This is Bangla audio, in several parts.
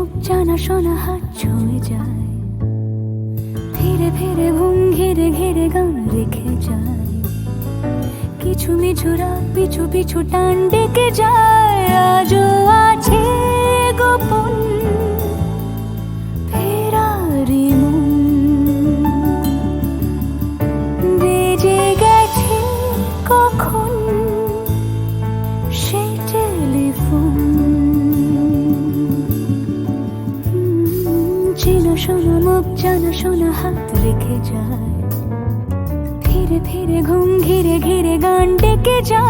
মুখ জানা শোনা হাত ছুঁয়ে যায়। ধীরে ধীরে ঘুম ঘিরে ঘিরে গান রেখে যায়। কিছু মিছু রাত পিছু পিছু টান ডেকে যায়। আজও আছে গোপন ডেকে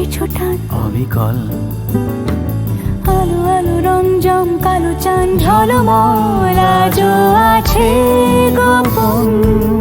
পিছু টান। অবিকল। আলো আলো রঞ্জম কালো চান ঝলমল আজও আছে গোপন।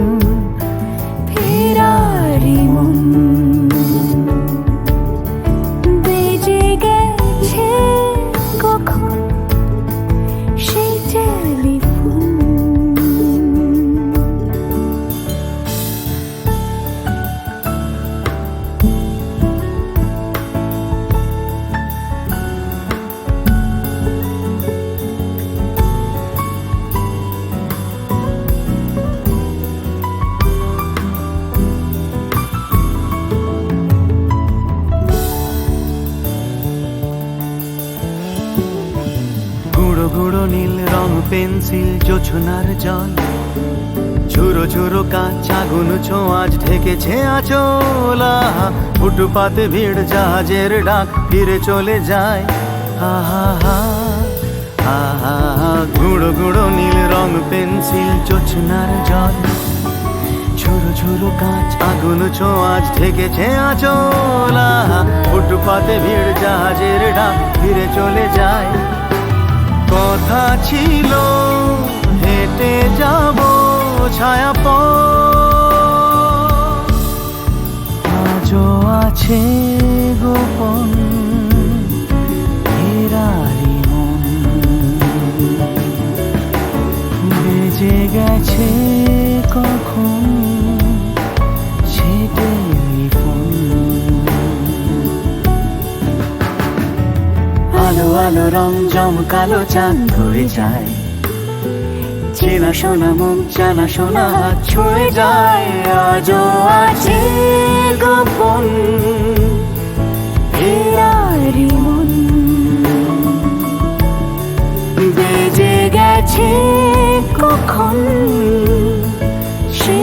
জোছনার জল। ঝুরো ঝুরো কাঁচ আগুন ছোঁয়াজ ঢেকেছে আচলা। ফুটপাতে ভিড়, জাহাজের ডাক ফিরে চলে যায়। হা হা গুঁড়ো গুঁড়ো নীল রং পেন্সিল, জোছনার জল। ঝুরো ঝুরো কাঁচ আগুন ছোঁয়াজ ঠেকেছে আচলা। ফুটপাতে ভিড়, জাহাজের ডাক ফিরে চলে যায়। কথা ছিল হেঁটে যাব ছায়া আজও আছে গোপন হেরারি মন। বেজে গেছে আলো রং জমকালো চাঁদ ধরে যায়। চেনা শোনা মুখ জানা শোনা হাত ছুঁয়ে যায়। আজও আছে গোপন মন। বেজে গেছে কখন সে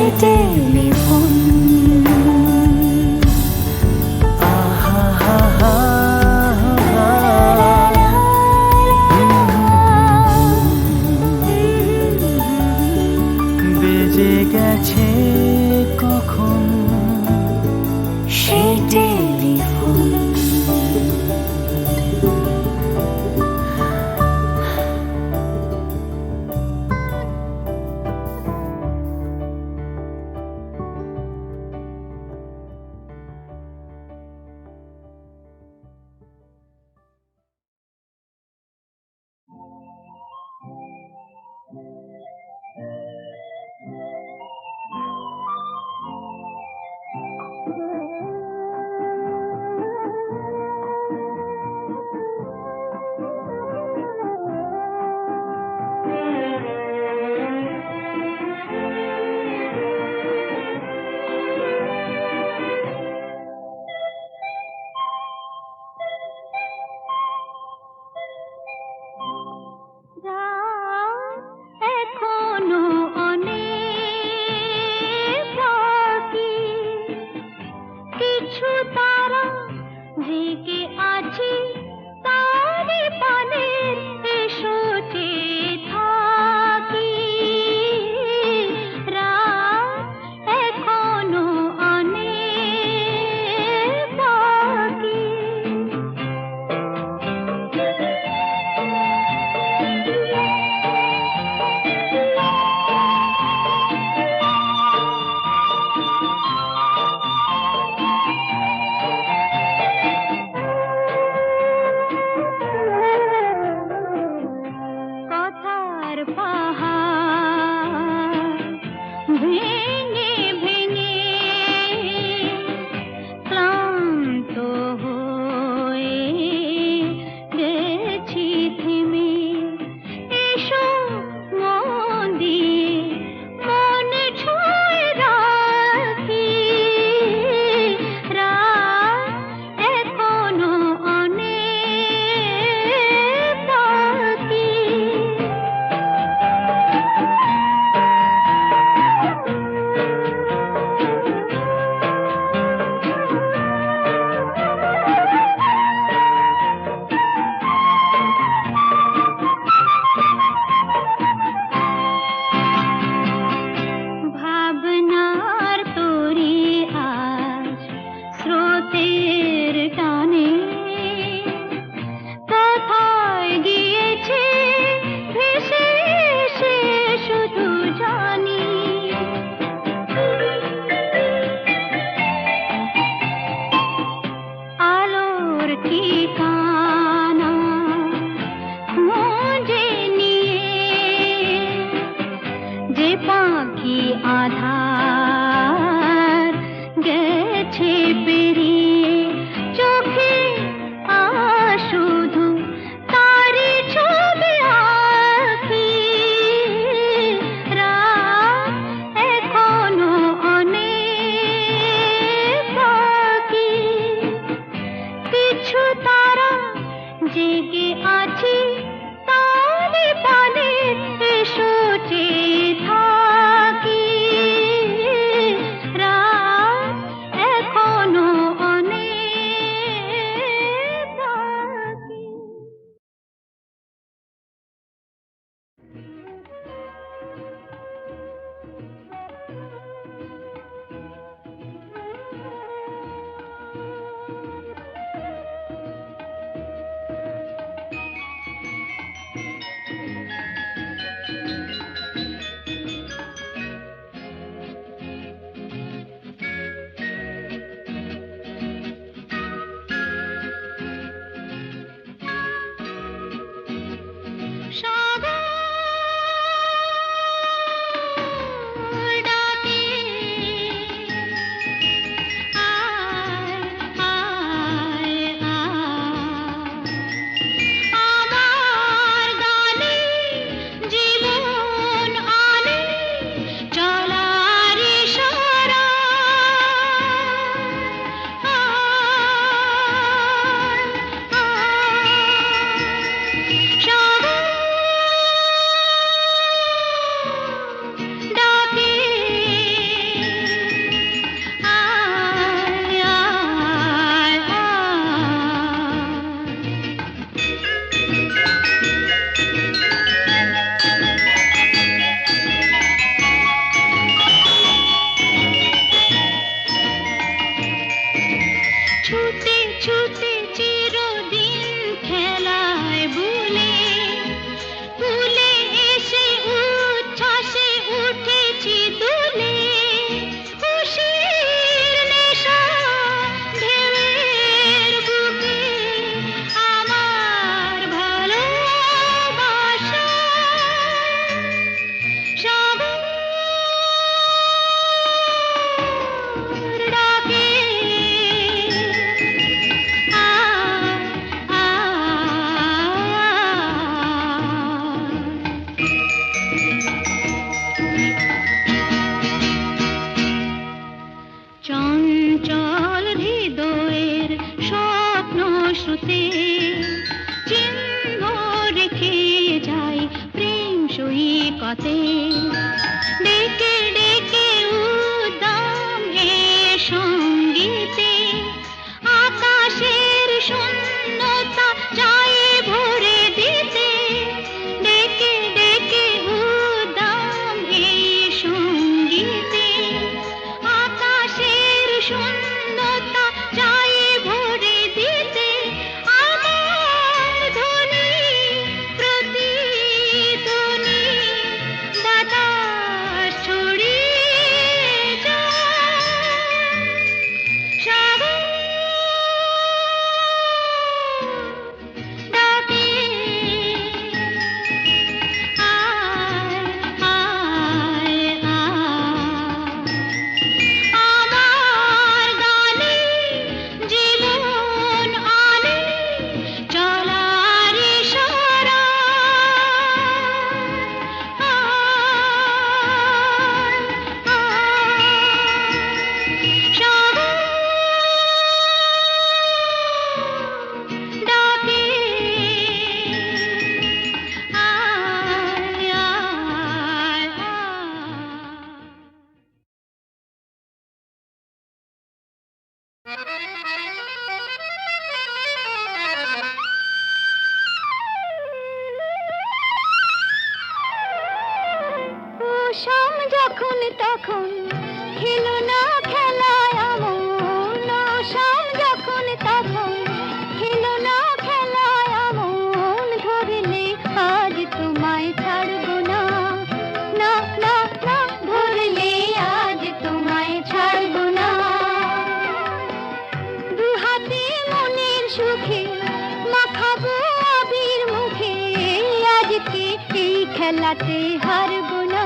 फैलाते हर गुना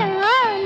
ना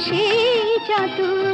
সেই চাতুরি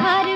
हर